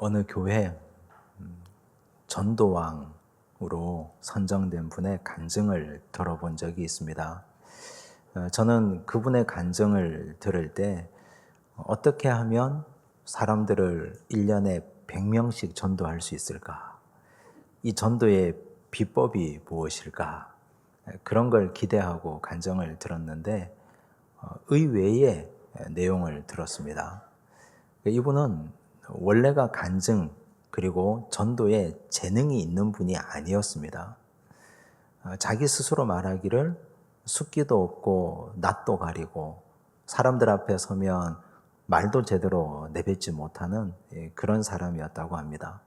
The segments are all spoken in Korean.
어느 교회 음, 전도왕으로 선정된 분의 간증을 들어본 적이 있습니다. 어, 저는 그분의 간증을 들을 때 어떻게 하면 사람들을 1년에 100명씩 전도할 수 있을까? 이 전도의 비법이 무엇일까? 그런 걸 기대하고 간증을 들었는데 어, 의외의 내용을 들었습니다. 이분은 원래가 간증 그리고 전도에 재능이 있는 분이 아니었습니다. 어, 자기 스스로 말하기를 숫기도 없고 낯도 가리고 사람들 앞에 서면 말도 제대로 내뱉지 못하는 예, 그런 사람이었다고 합니다.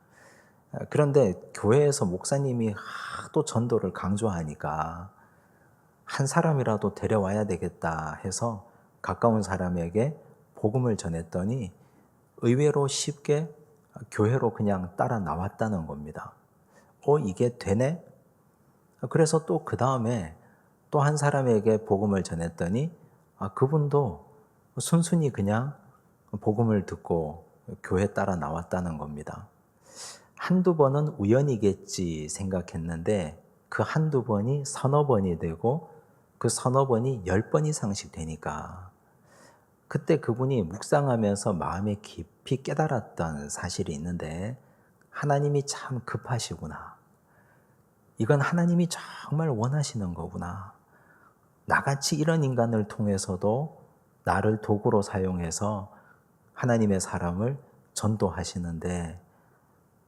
어, 그런데 교회에서 목사님이 하도 전도를 강조하니까 한 사람이라도 데려와야 되겠다 해서 가까운 사람에게 복음을 전했더니 의외로 쉽게 교회로 그냥 따라 나왔다는 겁니다. 어, 이게 되네? 그래서 또 그 다음에 또 한 사람에게 복음을 전했더니 아, 그분도 순순히 그냥 복음을 듣고 교회 따라 나왔다는 겁니다. 한두 번은 우연이겠지 생각했는데 그 한두 번이 서너 번이 되고 그 서너 번이 열 번 이상씩 되니까 그때 그분이 묵상하면서 마음에 깊이 깨달았던 사실이 있는데 하나님이 참 급하시구나. 이건 하나님이 정말 원하시는 거구나. 나같이 이런 인간을 통해서도 나를 도구로 사용해서 하나님의 사람을 전도하시는데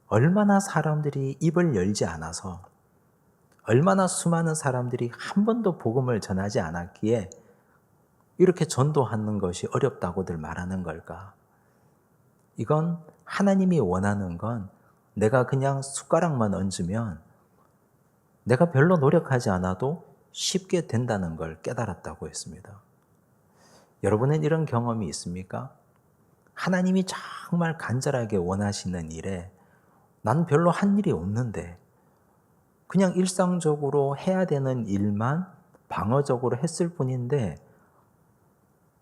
얼마나 사람들이 입을 열지 않아서 얼마나 수많은 사람들이 한 번도 복음을 전하지 않았기에 이렇게 전도하는 것이 어렵다고들 말하는 걸까? 이건 하나님이 원하는 건 내가 그냥 숟가락만 얹으면 내가 별로 노력하지 않아도 쉽게 된다는 걸 깨달았다고 했습니다. 여러분은 이런 경험이 있습니까? 하나님이 정말 간절하게 원하시는 일에 난 별로 한 일이 없는데 그냥 일상적으로 해야 되는 일만 방어적으로 했을 뿐인데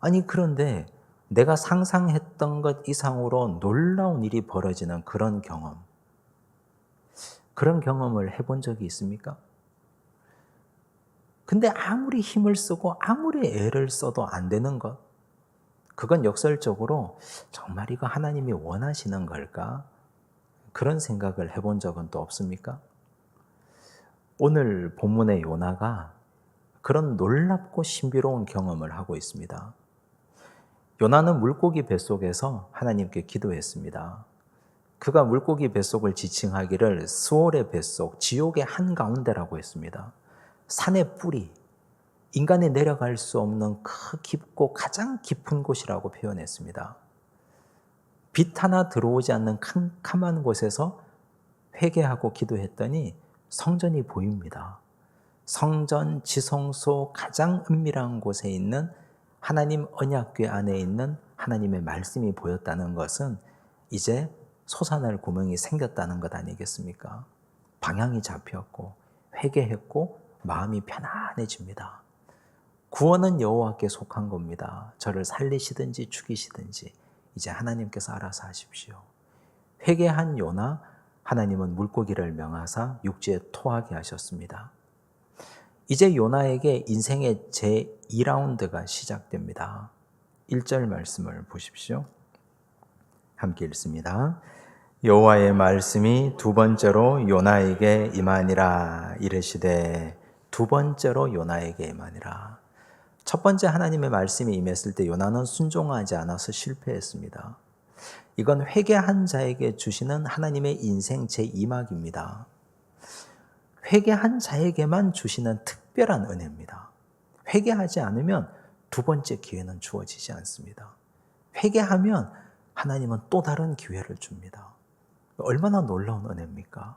아니, 그런데 내가 상상했던 것 이상으로 놀라운 일이 벌어지는 그런 경험. 그런 경험을 해본 적이 있습니까? 근데 아무리 힘을 쓰고 아무리 애를 써도 안 되는 것. 그건 역설적으로 정말 이거 하나님이 원하시는 걸까? 그런 생각을 해본 적은 또 없습니까? 오늘 본문의 요나가 그런 놀랍고 신비로운 경험을 하고 있습니다. 요나는 물고기 뱃속에서 하나님께 기도했습니다. 그가 물고기 뱃속을 지칭하기를 스월의 뱃속, 지옥의 한가운데라고 했습니다. 산의 뿌리, 인간이 내려갈 수 없는 크 깊고 가장 깊은 곳이라고 표현했습니다. 빛 하나 들어오지 않는 캄캄한 곳에서 회개하고 기도했더니 성전이 보입니다. 성전 지성소 가장 은밀한 곳에 있는 하나님 언약궤 안에 있는 하나님의 말씀이 보였다는 것은 이제 솟아날 구멍이 생겼다는 것 아니겠습니까? 방향이 잡혔고 회개했고 마음이 편안해집니다. 구원은 여호와께 속한 겁니다. 저를 살리시든지 죽이시든지 이제 하나님께서 알아서 하십시오. 회개한 요나 하나님은 물고기를 명하사 육지에 토하게 하셨습니다. 이제 요나에게 인생의 제 2라운드가 시작됩니다. 1절 말씀을 보십시오. 함께 읽습니다. 여호와의 말씀이 두 번째로 요나에게 임하니라 이르시되 두 번째로 요나에게 임하니라. 첫 번째 하나님의 말씀이 임했을 때 요나는 순종하지 않아서 실패했습니다. 이건 회개한 자에게 주시는 하나님의 인생 제2막입니다. 회개한 자에게만 주시는 특별한 은혜입니다. 회개하지 않으면 두 번째 기회는 주어지지 않습니다. 회개하면 하나님은 또 다른 기회를 줍니다. 얼마나 놀라운 은혜입니까?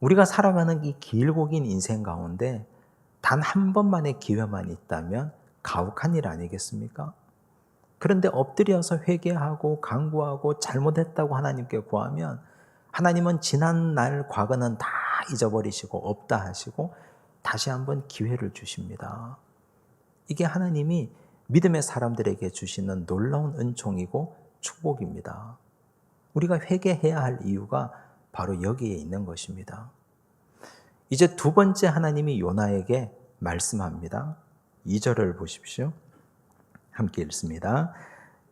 우리가 살아가는 이 길고 긴 인생 가운데 단 한 번만의 기회만 있다면 가혹한 일 아니겠습니까? 그런데 엎드려서 회개하고 강구하고 잘못했다고 하나님께 구하면 하나님은 지난 날 과거는 다 잊어버리시고 없다 하시고 다시 한번 기회를 주십니다. 이게 하나님이 믿음의 사람들에게 주시는 놀라운 은총이고 축복입니다. 우리가 회개해야 할 이유가 바로 여기에 있는 것입니다. 이제 두 번째 하나님이 요나에게 말씀합니다. 2절을 보십시오. 함께 읽습니다.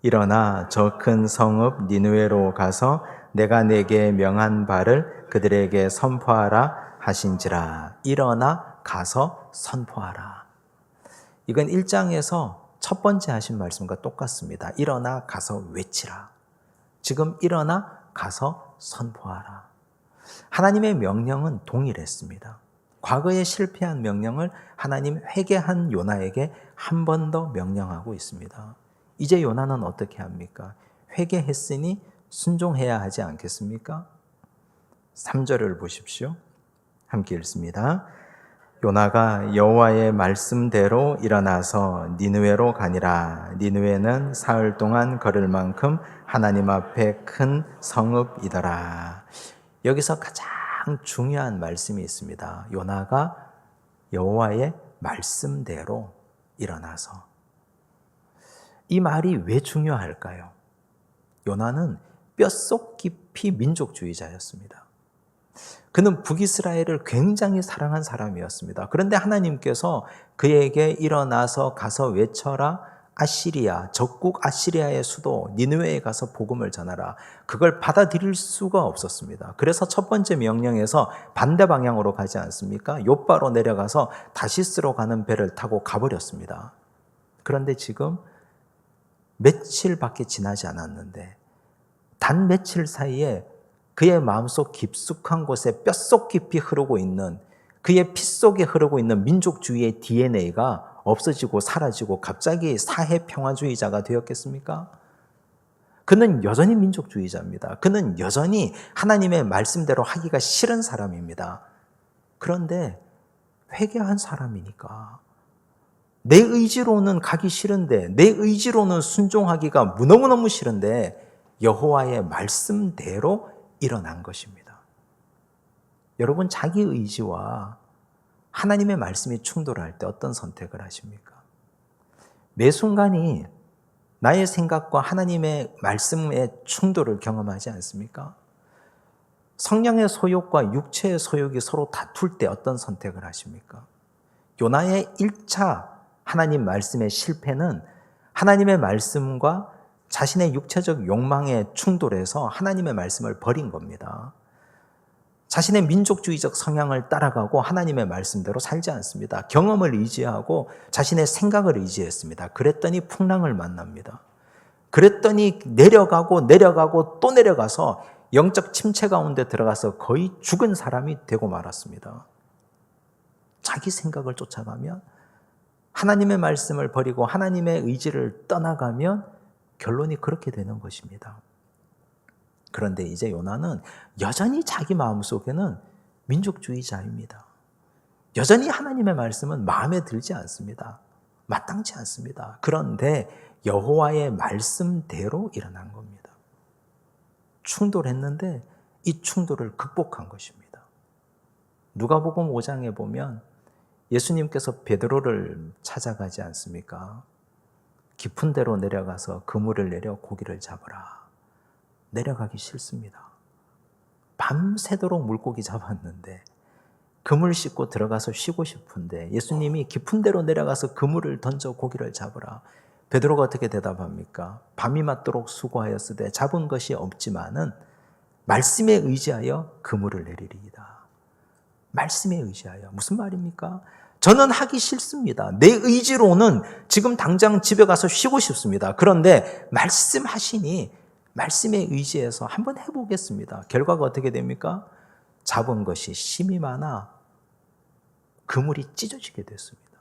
일어나 저 큰 성읍 니누에로 가서 내가 내게 명한 바를 그들에게 선포하라 하신지라. 일어나 가서 선포하라. 이건 1장에서 첫 번째 하신 말씀과 똑같습니다. 일어나 가서 외치라. 지금 일어나 가서 선포하라. 하나님의 명령은 동일했습니다. 과거에 실패한 명령을 하나님 회개한 요나에게 한 번 더 명령하고 있습니다. 이제 요나는 어떻게 합니까? 회개했으니 순종해야 하지 않겠습니까? 3절을 보십시오. 함께 읽습니다. 요나가 여호와의 말씀대로 일어나서 니느웨로 가니라. 니느웨는 사흘 동안 걸을 만큼 하나님 앞에 큰 성읍이더라. 여기서 가장 중요한 말씀이 있습니다. 요나가 여호와의 말씀대로 일어나서 이 말이 왜 중요할까요? 요나는 뼛속 깊이 민족주의자였습니다. 그는 북이스라엘을 굉장히 사랑한 사람이었습니다. 그런데 하나님께서 그에게 일어나서 가서 외쳐라 아시리아, 적국 아시리아의 수도 니느웨에 가서 복음을 전하라. 그걸 받아들일 수가 없었습니다. 그래서 첫 번째 명령에서 반대 방향으로 가지 않습니까? 요바로 내려가서 다시스로 가는 배를 타고 가버렸습니다. 그런데 지금 며칠밖에 지나지 않았는데 단 며칠 사이에 그의 마음속 깊숙한 곳에 뼛속 깊이 흐르고 있는 그의 피 속에 흐르고 있는 민족주의의 DNA가 없어지고 사라지고 갑자기 사회 평화주의자가 되었겠습니까? 그는 여전히 민족주의자입니다. 그는 여전히 하나님의 말씀대로 하기가 싫은 사람입니다. 그런데 회개한 사람이니까 내 의지로는 가기 싫은데 내 의지로는 순종하기가 너무너무 싫은데 여호와의 말씀대로 일어난 것입니다. 여러분 자기 의지와 하나님의 말씀이 충돌할 때 어떤 선택을 하십니까? 매 순간이 나의 생각과 하나님의 말씀의 충돌을 경험하지 않습니까? 성령의 소욕과 육체의 소욕이 서로 다툴 때 어떤 선택을 하십니까? 요나의 1차 하나님 말씀의 실패는 하나님의 말씀과 자신의 육체적 욕망의 충돌에서 하나님의 말씀을 버린 겁니다. 자신의 민족주의적 성향을 따라가고 하나님의 말씀대로 살지 않습니다. 경험을 의지하고 자신의 생각을 의지했습니다. 그랬더니 풍랑을 만납니다. 그랬더니 내려가고 내려가고 또 내려가서 영적 침체 가운데 들어가서 거의 죽은 사람이 되고 말았습니다. 자기 생각을 쫓아가면 하나님의 말씀을 버리고 하나님의 의지를 떠나가면 결론이 그렇게 되는 것입니다. 그런데 이제 요나는 여전히 자기 마음속에는 민족주의자입니다. 여전히 하나님의 말씀은 마음에 들지 않습니다. 마땅치 않습니다. 그런데 여호와의 말씀대로 일어난 겁니다. 충돌했는데 이 충돌을 극복한 것입니다. 누가복음 5장에 보면 예수님께서 베드로를 찾아가지 않습니까? 깊은 데로 내려가서 그물을 내려 고기를 잡으라. 내려가기 싫습니다. 밤새도록 물고기 잡았는데 그물 씻고 들어가서 쉬고 싶은데 예수님이 깊은 데로 내려가서 그물을 던져 고기를 잡으라. 베드로가 어떻게 대답합니까? 밤이 맞도록 수고하였으되 잡은 것이 없지만은 말씀에 의지하여 그물을 내리리이다. 말씀에 의지하여 무슨 말입니까? 저는 하기 싫습니다. 내 의지로는 지금 당장 집에 가서 쉬고 싶습니다. 그런데 말씀하시니 말씀에 의지해서 한번 해보겠습니다. 결과가 어떻게 됩니까? 잡은 것이 심이 많아 그물이 찢어지게 됐습니다.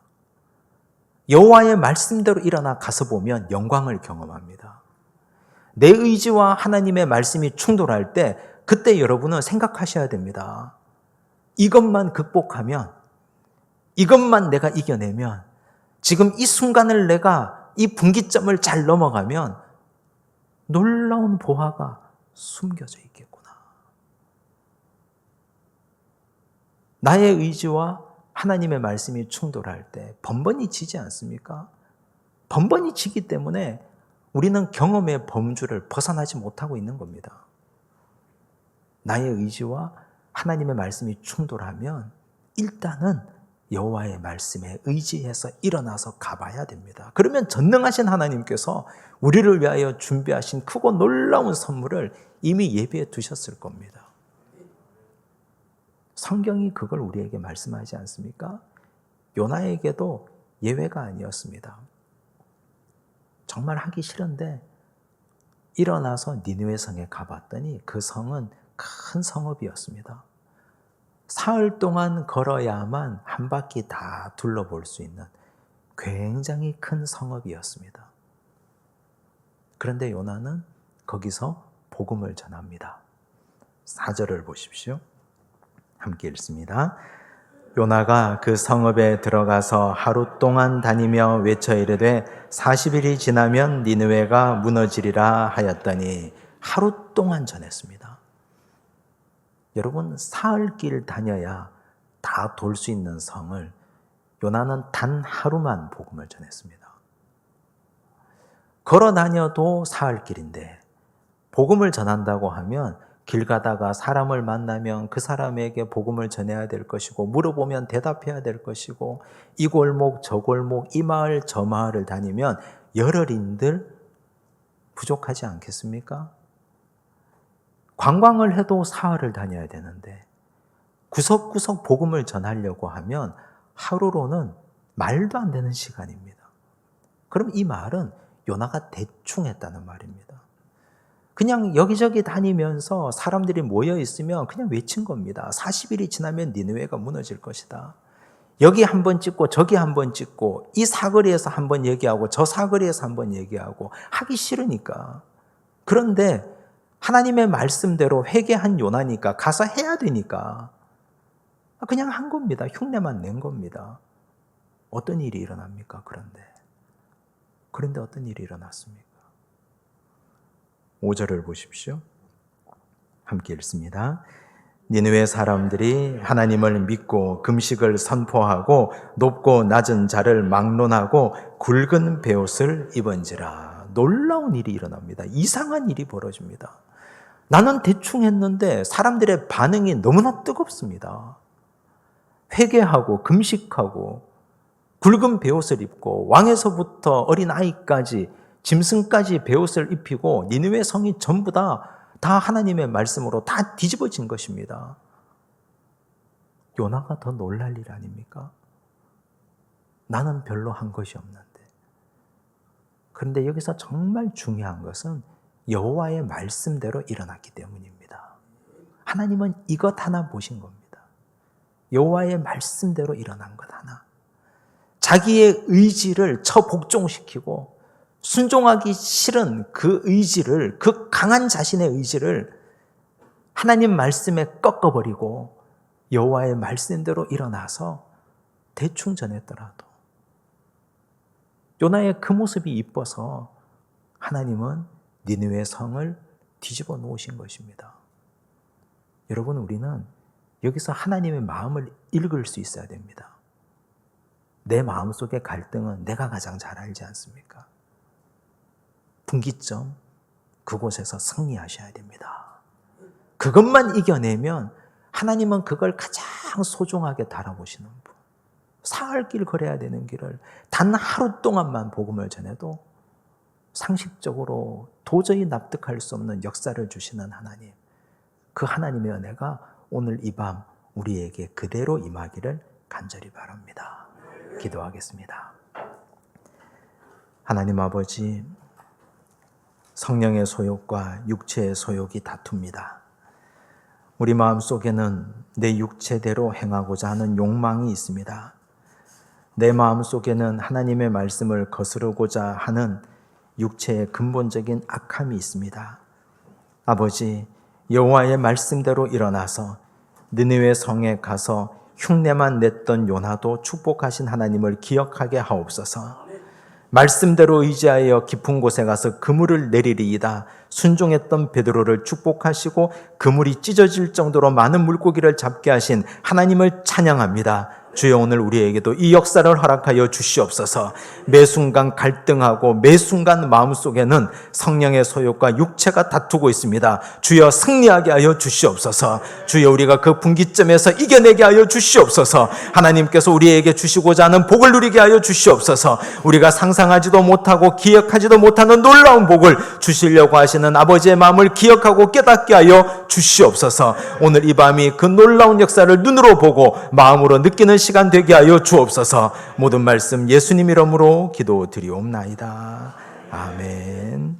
여호와의 말씀대로 일어나 가서 보면 영광을 경험합니다. 내 의지와 하나님의 말씀이 충돌할 때 그때 여러분은 생각하셔야 됩니다. 이것만 극복하면 이것만 내가 이겨내면 지금 이 순간을 내가 이 분기점을 잘 넘어가면 놀라운 보화가 숨겨져 있겠구나. 나의 의지와 하나님의 말씀이 충돌할 때 번번이 지지 않습니까? 번번이 지기 때문에 우리는 경험의 범주를 벗어나지 못하고 있는 겁니다. 나의 의지와 하나님의 말씀이 충돌하면 일단은 여호와의 말씀에 의지해서 일어나서 가봐야 됩니다. 그러면 전능하신 하나님께서 우리를 위하여 준비하신 크고 놀라운 선물을 이미 예비해 두셨을 겁니다. 성경이 그걸 우리에게 말씀하지 않습니까? 요나에게도 예외가 아니었습니다. 정말 하기 싫은데 일어나서 니느웨 성에 가봤더니 그 성은 큰 성읍이었습니다. 사흘 동안 걸어야만 한 바퀴 다 둘러볼 수 있는 굉장히 큰 성읍이었습니다. 그런데 요나는 거기서 복음을 전합니다. 4절을 보십시오. 함께 읽습니다. 요나가 그 성읍에 들어가서 하루 동안 다니며 외쳐 이르되 40일이 지나면 니느웨가 무너지리라 하였더니 하루 동안 전했습니다. 여러분 사흘 길 다녀야 다 돌 수 있는 성을 요나는 단 하루만 복음을 전했습니다. 걸어 다녀도 사흘 길인데 복음을 전한다고 하면 길 가다가 사람을 만나면 그 사람에게 복음을 전해야 될 것이고 물어보면 대답해야 될 것이고 이 골목 저 골목 이 마을 저 마을을 다니면 열흘인들 부족하지 않겠습니까? 관광을 해도 사흘을 다녀야 되는데 구석구석 복음을 전하려고 하면 하루로는 말도 안 되는 시간입니다. 그럼 이 말은 요나가 대충 했다는 말입니다. 그냥 여기저기 다니면서 사람들이 모여 있으면 그냥 외친 겁니다. 40일이 지나면 니느웨가 무너질 것이다. 여기 한 번 찍고 저기 한 번 찍고 이 사거리에서 한 번 얘기하고 저 사거리에서 한 번 얘기하고 하기 싫으니까. 그런데 하나님의 말씀대로 회개한 요나니까 가서 해야 되니까 그냥 한 겁니다. 흉내만 낸 겁니다. 어떤 일이 일어납니까? 그런데 그런데 어떤 일이 일어났습니까? 5절을 보십시오. 함께 읽습니다. 니느웨 사람들이 하나님을 믿고 금식을 선포하고 높고 낮은 자를 막론하고 굵은 베옷을 입은지라 놀라운 일이 일어납니다. 이상한 일이 벌어집니다. 나는 대충 했는데 사람들의 반응이 너무나 뜨겁습니다. 회개하고 금식하고 굵은 베옷을 입고 왕에서부터 어린 아이까지 짐승까지 베옷을 입히고 니느웨 성이 전부 다, 다 하나님의 말씀으로 다 뒤집어진 것입니다. 요나가 더 놀랄 일 아닙니까? 나는 별로 한 것이 없는데. 그런데 여기서 정말 중요한 것은 여호와의 말씀대로 일어났기 때문입니다. 하나님은 이것 하나 보신 겁니다. 여호와의 말씀대로 일어난 것 하나. 자기의 의지를 처복종시키고 순종하기 싫은 그 의지를, 그 강한 자신의 의지를 하나님 말씀에 꺾어버리고 여호와의 말씀대로 일어나서 대충 전했더라도 요나의 그 모습이 이뻐서 하나님은 니느웨 성을 뒤집어 놓으신 것입니다. 여러분 우리는 여기서 하나님의 마음을 읽을 수 있어야 됩니다. 내 마음속의 갈등은 내가 가장 잘 알지 않습니까? 분기점 그곳에서 승리하셔야 됩니다. 그것만 이겨내면 하나님은 그걸 가장 소중하게 달아보시는 분. 사흘 길 걸어야 되는 길을 단 하루 동안만 복음을 전해도 상식적으로 도저히 납득할 수 없는 역사를 주시는 하나님. 그 하나님의 은혜가 오늘 이 밤 우리에게 그대로 임하기를 간절히 바랍니다. 기도하겠습니다. 하나님 아버지, 성령의 소욕과 육체의 소욕이 다툽니다. 우리 마음 속에는 내 육체대로 행하고자 하는 욕망이 있습니다. 내 마음 속에는 하나님의 말씀을 거스르고자 하는 육체의 근본적인 악함이 있습니다. 아버지, 여호와의 말씀대로 일어나서 느느웨 성에 가서 흉내만 냈던 요나도 축복하신 하나님을 기억하게 하옵소서. 말씀대로 의지하여 깊은 곳에 가서 그물을 내리리이다. 순종했던 베드로를 축복하시고 그물이 찢어질 정도로 많은 물고기를 잡게 하신 하나님을 찬양합니다. 주여 오늘 우리에게도 이 역사를 허락하여 주시옵소서. 매 순간 갈등하고 매 순간 마음속에는 성령의 소욕과 육체가 다투고 있습니다. 주여 승리하게 하여 주시옵소서. 주여 우리가 그 분기점에서 이겨내게 하여 주시옵소서. 하나님께서 우리에게 주시고자 하는 복을 누리게 하여 주시옵소서. 우리가 상상하지도 못하고 기억하지도 못하는 놀라운 복을 주시려고 하시는 아버지의 마음을 기억하고 깨닫게 하여 주시옵소서. 오늘 이 밤이 그 놀라운 역사를 눈으로 보고 마음으로 느끼는 시간 되게 하여 주옵소서. 모든 말씀 예수님 이름으로 기도드리옵나이다. 아멘.